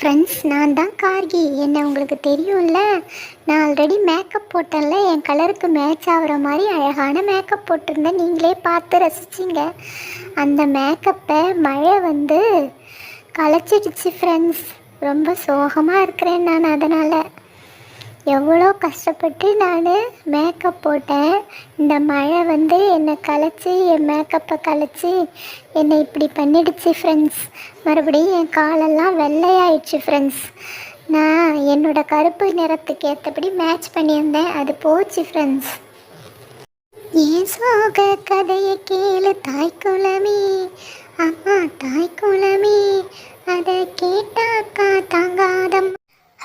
Friends நான் தான் கார்கி. என்ன உங்களுக்கு தெரியும்ல? நான் ஆல்ரெடி மேக்கப் போட்டேன்ல. என் கலருக்கு மேட்ச் ஆகிற மாதிரி அழகான மேக்கப் போட்டிருந்தேன். நீங்களே பார்த்து ரசிச்சிங்க. அந்த மேக்கப்பை மழை வந்து களைச்சிடுச்சு ஃப்ரெண்ட்ஸ் ரொம்ப சோகமாக இருக்கிறேன் நான் அதனால். எவ்வளோ கஷ்டப்பட்டு நான் மேக்கப் போட்டேன். இந்த மழை வந்து என்னை கலைச்சி என் மேக்கப்பை கலைச்சி என்னை இப்படி பண்ணிடுச்சு ஃப்ரெண்ட்ஸ் மறுபடியும் என் காலெல்லாம் வெள்ளையாயிடுச்சு ஃப்ரெண்ட்ஸ் நான் என்னோட கருப்பு நிறத்துக்கு ஏற்றபடி மேட்ச் பண்ணியிருந்தேன். அது போச்சு ஃப்ரெண்ட்ஸ் ஏன் சோக கதையை கேளு தாய்க்குலமே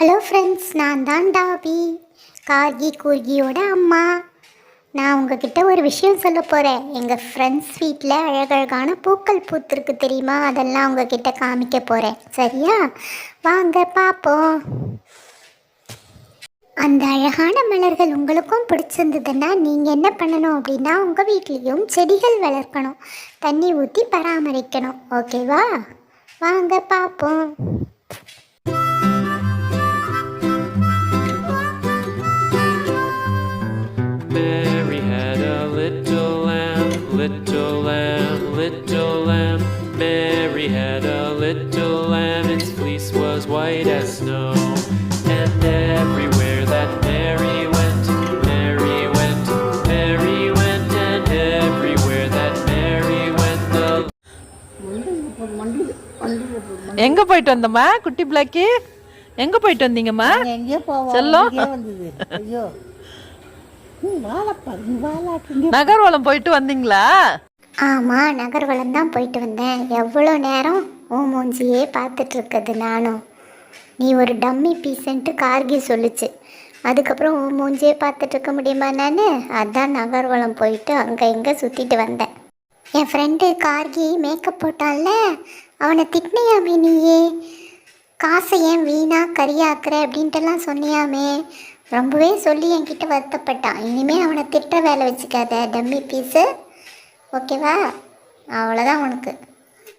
ஹலோ ஃப்ரெண்ட்ஸ் நான் தான் டாபி. கார்கி கூர்கியோட அம்மா. நான் உங்ககிட்ட ஒரு விஷயம் சொல்ல போகிறேன் எங்கள் ஃப்ரெண்ட்ஸ் வீட்டில் அழகழகான பூக்கள் பூத்திருக்கு தெரியுமா? அதெல்லாம் உங்ககிட்ட காமிக்க போகிறேன் சரியா? வாங்க பார்ப்போம் அந்த அழகான மலர்கள் உங்களுக்கும் பிடிச்சிருந்ததுன்னா நீங்கள் என்ன பண்ணணும் அப்படின்னா உங்கள் வீட்லேயும் செடிகள் வளர்க்கணும். தண்ணி ஊற்றி பராமரிக்கணும். ஓகேவா வாங்க பார்ப்போம் little lamb, little lamb, little lamb. Mary had a little lamb, its fleece was white as snow. And everywhere that Mary went, Mary went, Mary went, and everywhere that Mary went, the எங்க போயிட்டு வந்தம்மா குட்டி Blackie எங்க போயிட்டு வந்தீங்கம்மா செல்லம். நகர்வலம் போயிட்டு வந்தீங்களா? ஆமாம் நகர்வலம் தான் போயிட்டு வந்தேன். எவ்வளோ நேரம் உன் மூஞ்சியே பார்த்துட்டு இருக்குது நானும். நீ ஒரு டம்மி பீஸ்ன்ட்டு கார்கி சொல்லுச்சு. அதுக்கப்புறம் உன் மூஞ்சியே பார்த்துட்டு இருக்க முடியுமா நான்? அதான் நகர்வலம் போயிட்டு அங்கே இங்கே சுற்றிட்டு வந்தேன். என் ஃப்ரெண்டு கார்கி மேக்கப் போட்டான்ல. அவனை திட்டினியாமே நீயே காசை ஏன் வீணா கரியாக்குற அப்படின்ட்டுலாம் சொன்னியாமே. ரொம்பவே சொல்லி என்கிட்ட வருத்தப்பட்டான். இனிமேல் அவனை திட்ட வேலை வச்சுக்காத டம்மி பீஸு. ஓகேவா? அவ்வளோதான் உனக்கு.